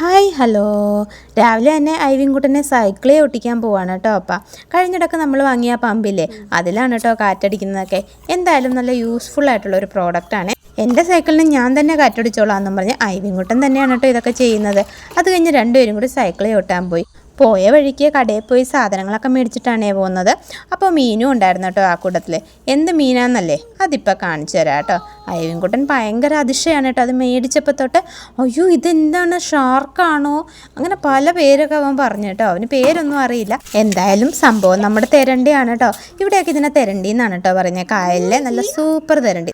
Hi hello. രാവിലെ തന്നെ ഐവിൻകുട്ടനെ സൈക്കിളേ ഒട്ടിക്കാൻ പോവാണ് കേട്ടോ അപ്പ. കഴിഞ്ഞിടക്ക് നമ്മൾ വാങ്ങിയ പമ്പില്ലേ അതിലാണ് കേട്ടോ കാറ്റടിക്കുന്നതൊക്കെ. എന്തായാലും നല്ല യൂസ്ഫുൾ ആയിട്ടുള്ള ഒരു പ്രോഡക്റ്റാണ് എന്റെ സൈക്കിളിന് ഞാൻ തന്നെ കാറ്റടിച്ചോളാം എന്നും പറഞ്ഞ് ഐവിൻകുട്ടൻ തന്നെയാണ് കേട്ടോ ഇതൊക്കെ ചെയ്യുന്നത്. അത് കഴിഞ്ഞ് രണ്ടുപേരും കൂടി സൈക്കിളേ ഒട്ടാൻ പോയി. പോയ വഴിക്ക് കടയിൽ പോയി സാധനങ്ങളൊക്കെ മേടിച്ചിട്ടാണേ പോകുന്നത്. അപ്പോൾ മീനും ഉണ്ടായിരുന്നു കേട്ടോ ആ കൂട്ടത്തിൽ എന്ത് മീനാന്നല്ലേ? അതിപ്പോൾ കാണിച്ചു തരാം കേട്ടോ. അയവിൻകുട്ടൻ ഭയങ്കര അതിശയാണ് കേട്ടോ അത് മേടിച്ചപ്പോൾ തൊട്ട്. അയ്യോ ഇതെന്താണ്? ഷാർക്കാണോ? അങ്ങനെ പല പേരൊക്കെ അവൻ പറഞ്ഞു കേട്ടോ. അവന് പേരൊന്നും അറിയില്ല. എന്തായാലും സംഭവം നമ്മുടെ തെരണ്ടിയാണ് കേട്ടോ. ഇവിടെയൊക്കെ ഇതിനെ തെരണ്ടി എന്നാണ് കേട്ടോ പറഞ്ഞത് കായലിലെ നല്ല സൂപ്പർ തെരണ്ടി.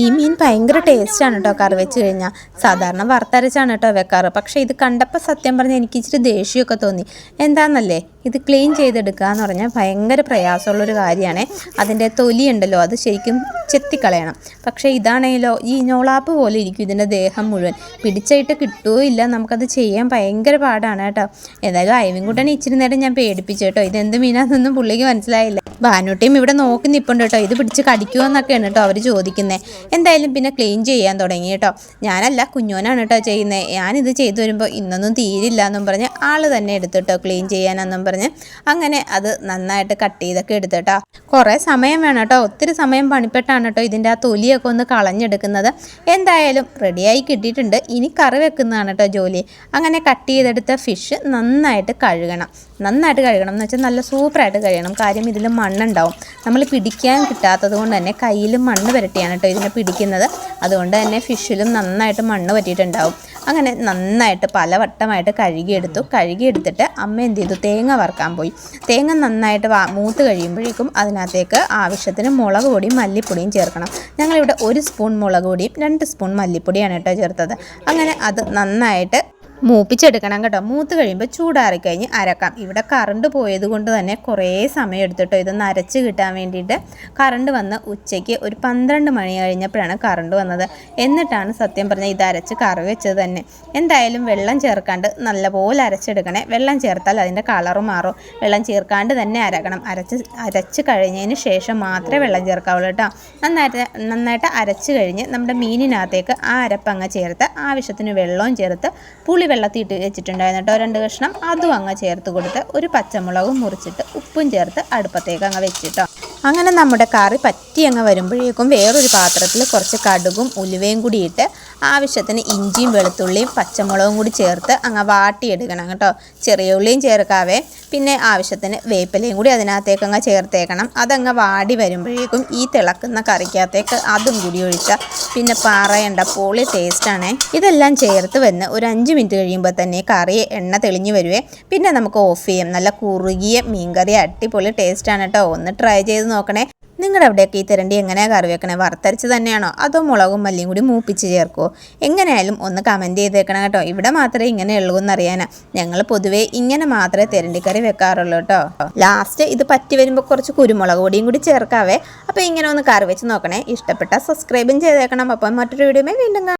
ഈ മീൻ ഭയങ്കര ടേസ്റ്റാണ് കേട്ടോ കറി വെച്ച് കഴിഞ്ഞാൽ സാധാരണ വറുത്തരച്ചാണ് കേട്ടോ വെക്കാറ്. പക്ഷേ ഇത് കണ്ടപ്പോൾ സത്യം പറഞ്ഞാൽ എനിക്ക് ഇച്ചിരി ദേഷ്യമൊക്കെ തോന്നി. എന്താണെന്നല്ലേ ഇത് ക്ലീൻ ചെയ്തെടുക്കുക എന്ന് പറഞ്ഞാൽ ഭയങ്കര പ്രയാസമുള്ളൊരു കാര്യമാണ് അതിന്റെ തൊലി ഉണ്ടല്ലോ അത് ശരിക്കും ചെത്തിക്കളയണം. പക്ഷേ ഇതാണെങ്കിലോ ഈ ഞോളാപ്പ് പോലെ ഇരിക്കും ഇതിന്റെ ദേഹം മുഴുവൻ. പിടിച്ചായിട്ട് കിട്ടുകയോ ഇല്ല നമുക്കത് ചെയ്യാൻ ഭയങ്കര പാടാണ് കേട്ടോ. എന്തായാലും അയവിൻകുട്ടനെ ഇച്ചിരി നേരം ഞാൻ പേടിപ്പിച്ചു കേട്ടോ. ഇതെന്ത് മീനാണെന്നൊന്നും പുള്ളിക്ക് മനസ്സിലായില്ല. ഭാനുട്ടിയും ഇവിടെ നോക്കി നിൽപ്പുണ്ട് കേട്ടോ. ഇത് പിടിച്ച് കടിക്കുമോ എന്നൊക്കെയാണ് കേട്ടോ അവർ ചോദിക്കുന്നത് എന്തായാലും പിന്നെ ക്ലീൻ ചെയ്യാൻ തുടങ്ങി കേട്ടോ. ഞാനല്ല കുഞ്ഞോനാണ് കേട്ടോ ചെയ്യുന്നത് ഞാനിത് ചെയ്തു വരുമ്പോൾ ഇന്നൊന്നും തീരില്ല എന്നും പറഞ്ഞ് ആൾ തന്നെ എടുത്തിട്ടോ ക്ലീൻ ചെയ്യാനെന്നും പറഞ്ഞ് അങ്ങനെ അത് നന്നായിട്ട് കട്ട് ചെയ്തൊക്കെ എടുത്തിട്ടോ കുറേ സമയം വേണം കേട്ടോ. ഒത്തിരി സമയം പണിപ്പെട്ടാണ് കേട്ടോ ഇതിന്റെ ആ തൊലിയൊക്കെ ഒന്ന് കളഞ്ഞെടുക്കുന്നത്. എന്തായാലും റെഡിയായി കിട്ടിയിട്ടുണ്ട്. ഇനി കറി വെക്കുന്നതാണ് കേട്ടോ ജോലി. അങ്ങനെ കട്ട് ചെയ്തെടുത്ത ഫിഷ് നന്നായിട്ട് കഴുകണം. നന്നായിട്ട് കഴുകണം എന്ന് വെച്ചാൽ നല്ല സൂപ്പറായിട്ട് കഴുകണം. കാര്യം ഇതിൽ മണ്ണുണ്ടാവും. നമ്മൾ പിടിക്കാൻ കിട്ടാത്തത് കൊണ്ട് തന്നെ കയ്യിൽ മണ്ണ് പുരട്ടിയാണ് കേട്ടോ ഇതിനെ പിടിക്കുന്നത്. അതുകൊണ്ട് തന്നെ ഫിഷിലും നന്നായിട്ട് മണ്ണ് പറ്റിയിട്ടുണ്ടാവും അങ്ങനെ നന്നായിട്ട് പലവട്ടമായിട്ട് കഴുകിയെടുത്തു. കഴുകിയെടുത്തിട്ട് അമ്മ എന്ത് ചെയ്തു? തേങ്ങ വറുക്കാൻ പോയി. തേങ്ങ നന്നായിട്ട് മൂത്ത് കഴിയുമ്പോഴേക്കും അതിനകത്തേക്ക് ആവശ്യത്തിന് മുളക് പൊടിയും മല്ലിപ്പൊടിയും ചേർക്കണം. ഞങ്ങളിവിടെ ഒരു സ്പൂൺ മുളക് പൊടിയും രണ്ട് സ്പൂൺ മല്ലിപ്പൊടിയാണ് കേട്ടോ ചേർത്തത്. അങ്ങനെ അത് നന്നായിട്ട് മൂപ്പിച്ചെടുക്കണം കേട്ടോ. മൂത്ത് കഴിയുമ്പോൾ ചൂടാറി ചൂടാറിക്കഴിഞ്ഞ് അരക്കാം. ഇവിടെ കറണ്ട് പോയത് കൊണ്ട് തന്നെ കുറേ സമയം എടുത്തിട്ടോ. ഇതൊന്ന് അരച്ച് കിട്ടാൻ വേണ്ടിയിട്ട് കറണ്ട് വന്ന് ഉച്ചയ്ക്ക് ഒരു പന്ത്രണ്ട് മണി കഴിഞ്ഞപ്പോഴാണ് കറണ്ട് വന്നത്. എന്നിട്ടാണ് സത്യം പറഞ്ഞാൽ ഇത് അരച്ച് കറി വെച്ചത് തന്നെ. എന്തായാലും വെള്ളം ചേർക്കാണ്ട് നല്ലപോലെ അരച്ചെടുക്കണേ. വെള്ളം ചേർത്താൽ അതിന്റെ കളറ് മാറും. വെള്ളം ചേർക്കാണ്ട് തന്നെ അരക്കണം. അരച്ച് അരച്ച് കഴിഞ്ഞതിന് ശേഷം മാത്രമേ വെള്ളം ചേർക്കാവുള്ളൂ കേട്ടോ. നന്നായിട്ട് നന്നായിട്ട് അരച്ച് കഴിഞ്ഞ് നമ്മുടെ മീനിനകത്തേക്ക് ആ അരപ്പങ്ങ ചേർത്ത് ആവശ്യത്തിന് വെള്ളവും ചേർത്ത് പുളി വെള്ളത്തിയിട്ട് വെച്ചിട്ടുണ്ടായിരുന്നു കേട്ടോ. രണ്ട് കഷ്ണം അതും അങ്ങ് ചേർത്ത് കൊടുത്ത് ഒരു പച്ചമുളകും മുറിച്ചിട്ട് ഉപ്പും ചേർത്ത് അടുപ്പത്തേക്ക് അങ്ങ് വെച്ചിട്ടോ അങ്ങനെ നമ്മുടെ കറി പറ്റി അങ്ങ് വരുമ്പോഴേക്കും വേറൊരു പാത്രത്തിൽ കുറച്ച് കടുകും ഉലുവയും കൂടി ഇട്ട് ആവശ്യത്തിന് ഇഞ്ചിയും വെളുത്തുള്ളിയും പച്ചമുളകും കൂടി ചേർത്ത് അങ്ങ് വാട്ടിയെടുക്കണം കേട്ടോ. ചെറിയ ഉള്ളിയും ചേർക്കാവേ. പിന്നെ ആവശ്യത്തിന് വേപ്പിലയും കൂടി അതിനകത്തേക്ക് അങ്ങ് ചേർത്തേക്കണം. അതങ്ങ് വാടി വരുമ്പോഴേക്കും ഈ തിളക്കുന്ന കറിക്കകത്തേക്ക് അതും കൂടി ഒഴിച്ചാൽ പിന്നെ പറയേണ്ട പൊളി ടേസ്റ്റാണ് ഇതെല്ലാം ചേർത്ത് വന്ന് ഒരു അഞ്ച് മിനിറ്റ് കഴിയുമ്പോൾ തന്നെ കറി എണ്ണ തെളിഞ്ഞു വരുവേ. പിന്നെ നമുക്ക് ഓഫ് ചെയ്യാം. നല്ല കുറുകിയ മീൻകറി അടിപൊളി ടേസ്റ്റാണ് കേട്ടോ. ഒന്ന് ട്രൈ ചെയ്ത് നോക്കണേ. നിങ്ങളുടെ അവിടെയൊക്കെ ഈ തിരണ്ടി എങ്ങനെയാണ് കറി വെക്കണേ? വറുത്തരച്ച് തന്നെയാണോ? അതോ മുളകും മല്ലിയും കൂടി മൂപ്പിച്ച് ചേർക്കുമോ എങ്ങനെയായാലും ഒന്ന് കമന്റ് ചെയ്തേക്കണം കേട്ടോ. ഇവിടെ മാത്രമേ ഇങ്ങനെ ഉള്ളൂ എന്നറിയാനാ. ഞങ്ങൾ പൊതുവേ ഇങ്ങനെ മാത്രമേ തിരണ്ടിക്കറി വെക്കാറുള്ളൂ കേട്ടോ. ലാസ്റ്റ് ഇത് പറ്റി വരുമ്പോൾ കുറച്ച് കുരുമുളക് പൊടിയും കൂടി ചേർക്കാവേ. അപ്പോൾ ഇങ്ങനെ ഒന്ന് കറി വെച്ച് നോക്കണേ. ഇഷ്ടപ്പെട്ട സബ്സ്ക്രൈബും ചെയ്തേക്കണം. അപ്പം മറ്റൊരു വീഡിയോ വീണ്ടും